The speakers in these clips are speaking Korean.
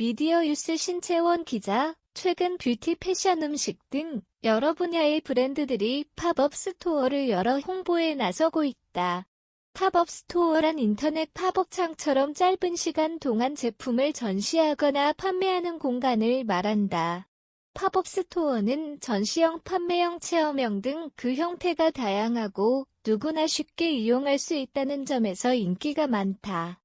미디어 유스 신채원 기자, 최근 뷰티, 패션, 음식 등 여러 분야의 브랜드들이 팝업 스토어를 열어 홍보에 나서고 있다. 팝업 스토어란 인터넷 팝업 창처럼 짧은 시간 동안 제품을 전시하거나 판매하는 공간을 말한다. 팝업 스토어는 전시형, 판매형, 체험형 등 그 형태가 다양하고 누구나 쉽게 이용할 수 있다는 점에서 인기가 많다.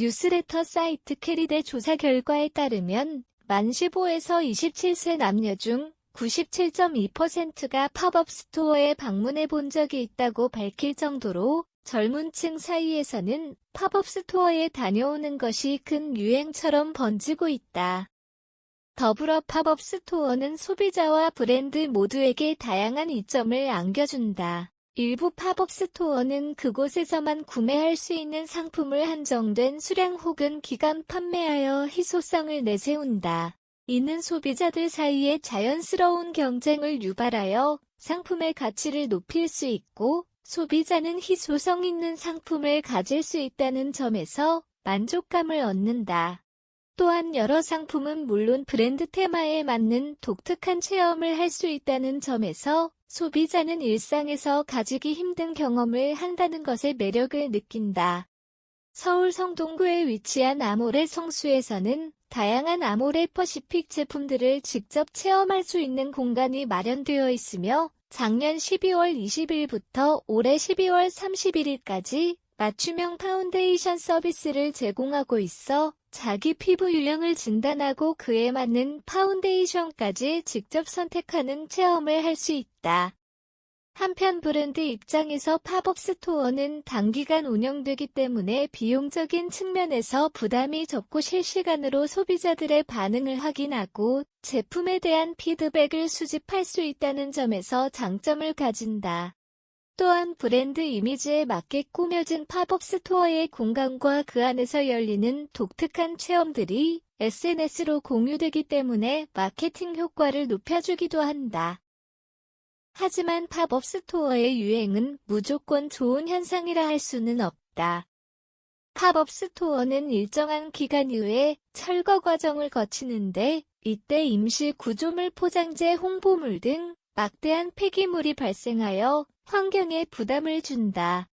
뉴스레터 사이트 캐리대 조사 결과에 따르면 만 15에서 27세 남녀 중 97.2%가 팝업 스토어에 방문해 본 적이 있다고 밝힐 정도로 젊은 층 사이에서는 팝업 스토어에 다녀오는 것이 큰 유행처럼 번지고 있다. 더불어 팝업 스토어는 소비자와 브랜드 모두에게 다양한 이점을 안겨준다. 일부 팝업 스토어는 그곳에서만 구매할 수 있는 상품을 한정된 수량 혹은 기간 판매하여 희소성을 내세운다. 이는 소비자들 사이에 자연스러운 경쟁을 유발하여 상품의 가치를 높일 수 있고 소비자는 희소성 있는 상품을 가질 수 있다는 점에서 만족감을 얻는다. 또한 여러 상품은 물론 브랜드 테마에 맞는 독특한 체험을 할 수 있다는 점에서 소비자는 일상에서 가지기 힘든 경험을 한다는 것의 매력을 느낀다. 서울 성동구에 위치한 아모레 성수에서는 다양한 아모레 퍼시픽 제품들을 직접 체험할 수 있는 공간이 마련되어 있으며 작년 12월 20일부터 올해 12월 31일까지 맞춤형 파운데이션 서비스를 제공하고 있어 자기 피부 유형을 진단하고 그에 맞는 파운데이션까지 직접 선택하는 체험을 할 수 있다. 한편 브랜드 입장에서 팝업 스토어는 단기간 운영되기 때문에 비용적인 측면에서 부담이 적고 실시간으로 소비자들의 반응을 확인하고 제품에 대한 피드백을 수집할 수 있다는 점에서 장점을 가진다. 또한 브랜드 이미지에 맞게 꾸며진 팝업 스토어의 공간과 그 안에서 열리는 독특한 체험들이 SNS로 공유되기 때문에 마케팅 효과를 높여주기도 한다. 하지만 팝업 스토어의 유행은 무조건 좋은 현상이라 할 수는 없다. 팝업 스토어는 일정한 기간 이후에 철거 과정을 거치는데 이때 임시 구조물 포장재 홍보물 등 막대한 폐기물이 발생하여 환경에 부담을 준다.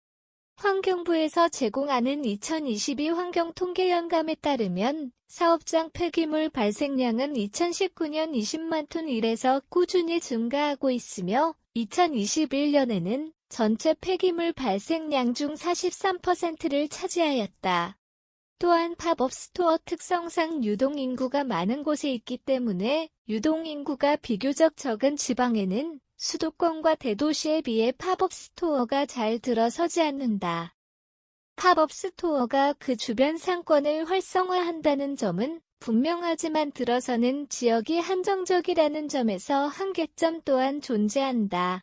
환경부에서 제공하는 2022 환경통계연감에 따르면 사업장 폐기물 발생량은 2019년 20만 톤 이래서 꾸준히 증가하고 있으며 2021년에는 전체 폐기물 발생량 중 43%를 차지하였다. 또한 팝업 스토어 특성상 유동 인구가 많은 곳에 있기 때문에 유동 인구가 비교적 적은 지방에는 수도권과 대도시에 비해 팝업 스토어가 잘 들어서지 않는다. 팝업 스토어가 그 주변 상권을 활성화한다는 점은 분명하지만 들어서는 지역이 한정적이라는 점에서 한계점 또한 존재한다.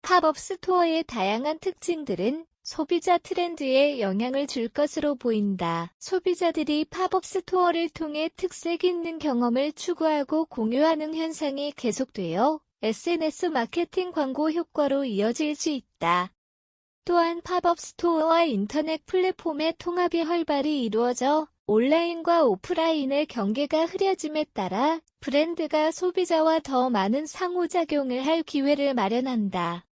팝업 스토어의 다양한 특징들은 소비자 트렌드에 영향을 줄 것으로 보인다. 소비자들이 팝업 스토어를 통해 특색 있는 경험을 추구하고 공유하는 현상이 계속되어 SNS 마케팅 광고 효과로 이어질 수 있다. 또한 팝업 스토어와 인터넷 플랫폼의 통합이 활발히 이루어져 온라인과 오프라인의 경계가 흐려짐에 따라 브랜드가 소비자와 더 많은 상호작용을 할 기회를 마련한다.